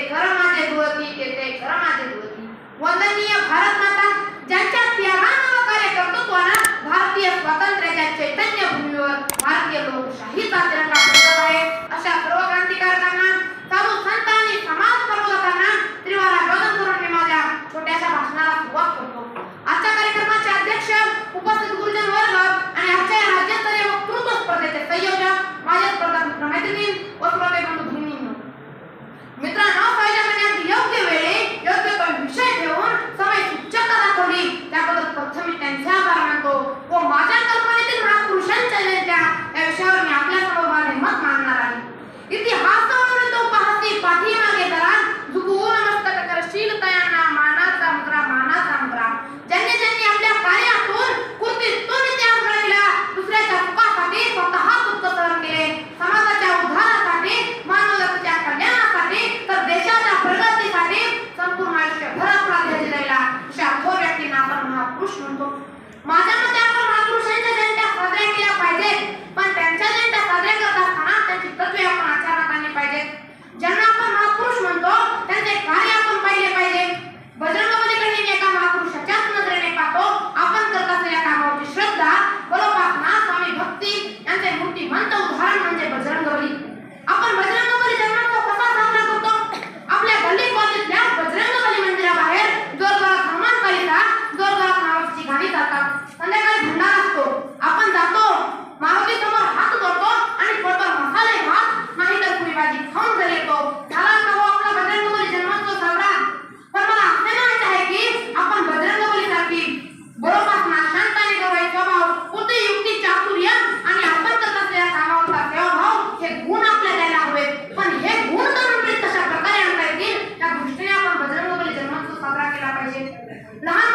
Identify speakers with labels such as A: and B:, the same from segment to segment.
A: તે ઘર માટે દુહતી કે તે ઘર માટે દુહતી વંદનીય ભારત માતા মাদা करायला पाहिजे लहान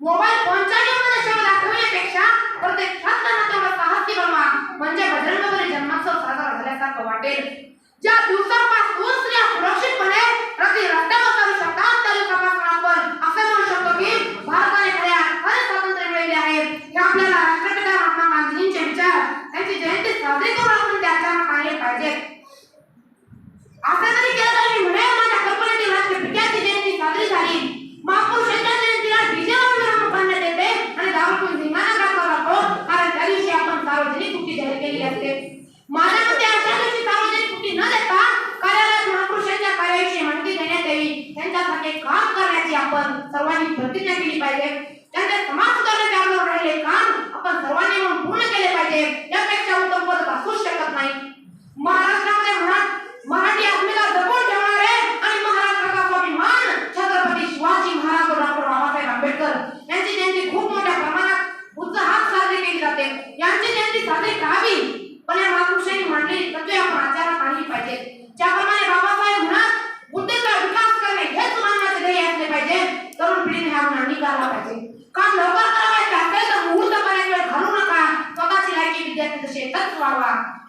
A: मोबाईल फोनच्या योगदर्शनाला दाखवण्यापेक्षा प्रत्यक्षात त्यांना तेवढा साहसी बनवा. म्हणजे बजरंगबली जन्मोत्सव साजरा झाल्यासारखं वाटेल. ज्या दिवसापासून स्त्रिया सुरक्षितपणे प्रति रस्त्यावर चालू शकतात त्या दिवसापासून आपण असे म्हणू शकतो की भारताने खऱ्या खरे स्वातंत्र्य मिळवले आहे. हे आपल्याला राष्ट्रपिता महात्मा गांधींचे विचार त्यांची जयंती साजरी करून आपण त्याच्या पाहिले पाहिजे. असे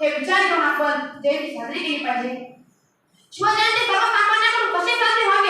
A: हे विचारलो आपण जे साजरी केली पाहिजे शिवाजी सर्वसामान्यांकडून कसे साजरे व्हावे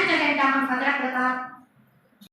A: विचार जर घेऊन आपण